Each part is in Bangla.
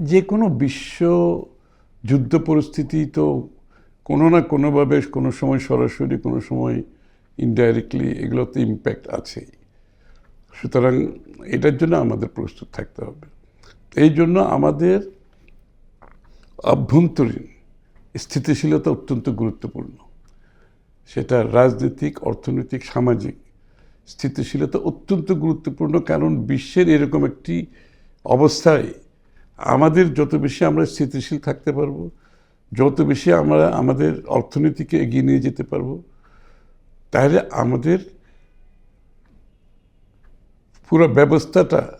যে কোনো বিশ্ব যুদ্ধ পরিস্থিতি তো কোনো না কোনোভাবে কোনো সময় সরাসরি, কোনো সময় ইনডাইরেক্টলি এগুলোতে ইম্প্যাক্ট আছেই। সুতরাং এটার জন্য আমাদের প্রস্তুত থাকতে হবে। এই জন্য আমাদের অভ্যন্তরীণ স্থিতিশীলতা অত্যন্ত গুরুত্বপূর্ণ। সেটা রাজনৈতিক, অর্থনৈতিক, সামাজিক স্থিতিশীলতা অত্যন্ত গুরুত্বপূর্ণ, কারণ বিশ্বের এরকম একটি অবস্থায় আমাদের যত বেশি আমরা স্থিতিশীল থাকতে পারব, যত বেশি আমরা আমাদের অর্থনীতিকে এগিয়ে নিয়ে যেতে পারব, তাহলে আমাদের পুরো ব্যবস্থাটা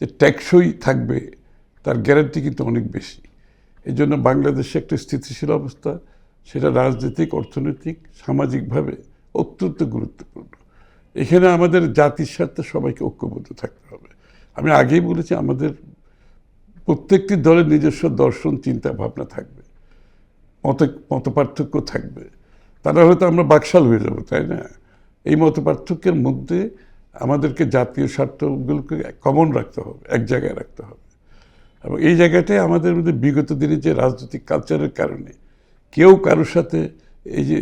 যে টেকসই থাকবে, তার গ্যারান্টি কিন্তু অনেক বেশি। এই জন্য বাংলাদেশে একটা স্থিতিশীল অবস্থা, সেটা রাজনৈতিক, অর্থনৈতিক, সামাজিকভাবে অত্যন্ত গুরুত্বপূর্ণ। এখানে আমাদের জাতির স্বার্থে সবাইকে ঐক্যবদ্ধ থাকতে হবে। আমি আগেই বলেছি, আমাদের প্রত্যেকটি দলের নিজস্ব দর্শন চিন্তা ভাবনা থাকবে, মত মত পার্থক্য থাকবে তারা হয়তো আমরা বাকশাল হয়ে যাব, তাই না? এই মত পার্থক্যের মধ্যে আমাদেরকে জাতীয় স্বার্থগুলোকে কমন রাখতে হবে, এক জায়গায় রাখতে হবে। এবং এই জায়গাটায় আমাদের মধ্যে বিগত দিনে যে রাজনৈতিক কালচারের কারণে কেউ কারোর সাথে এই যে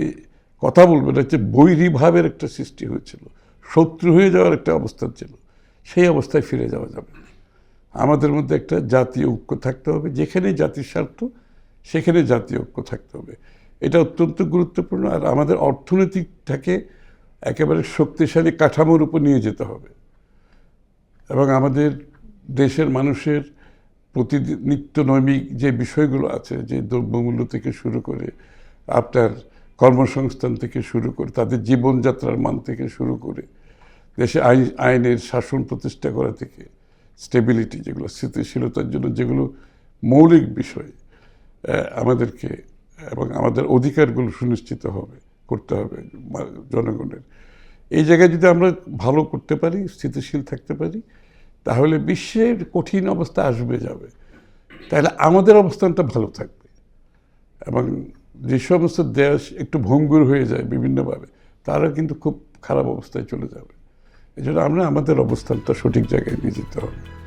কথা বলবে না, যে বৈরী ভাবের একটা সৃষ্টি হয়েছিল, শত্রু হয়ে যাওয়ার একটা অবস্থান ছিল, সেই অবস্থায় ফিরে যাওয়া যাবে না। আমাদের মধ্যে একটা জাতীয় ঐক্য থাকতে হবে। যেখানে জাতির স্বার্থ, সেখানে জাতীয় ঐক্য থাকতে হবে। এটা অত্যন্ত গুরুত্বপূর্ণ আর আমাদের অর্থনৈতিকটাকে একেবারে শক্তিশালী কাঠামোর উপর নিয়ে যেতে হবে। এবং আমাদের দেশের মানুষের প্রতিদিন নৈমিক যে বিষয়গুলো আছে, যে দ্রব্যমূল্য থেকে শুরু করে আপনার কর্মসংস্থান থেকে শুরু করে, তাদের জীবনযাত্রার মান থেকে শুরু করে, দেশে আইন, আইনের শাসন প্রতিষ্ঠা করা থেকে স্টেবিলিটি যেগুলো স্থিতিশীলতার জন্য, যেগুলো মৌলিক বিষয় আমাদেরকে এবং আমাদের অধিকারগুলো সুনিশ্চিত হবে, করতে হবে জনগণের। এই জায়গায় যদি আমরা ভালো করতে পারি, স্থিতিশীল থাকতে পারি, তাহলে বিশ্বের কঠিন অবস্থা আসবে যাবে। তাহলে আমাদের অবস্থানটা ভালো থাকবে। এবং যে সমস্ত দেশ একটু ভঙ্গুর হয়ে যায় বিভিন্নভাবে, তারা কিন্তু খুব খারাপ অবস্থায় চলে যাবে। এই জন্য আমরা আমাদের অবস্থানটা সঠিক জায়গায় নিয়ে যেতে হবে।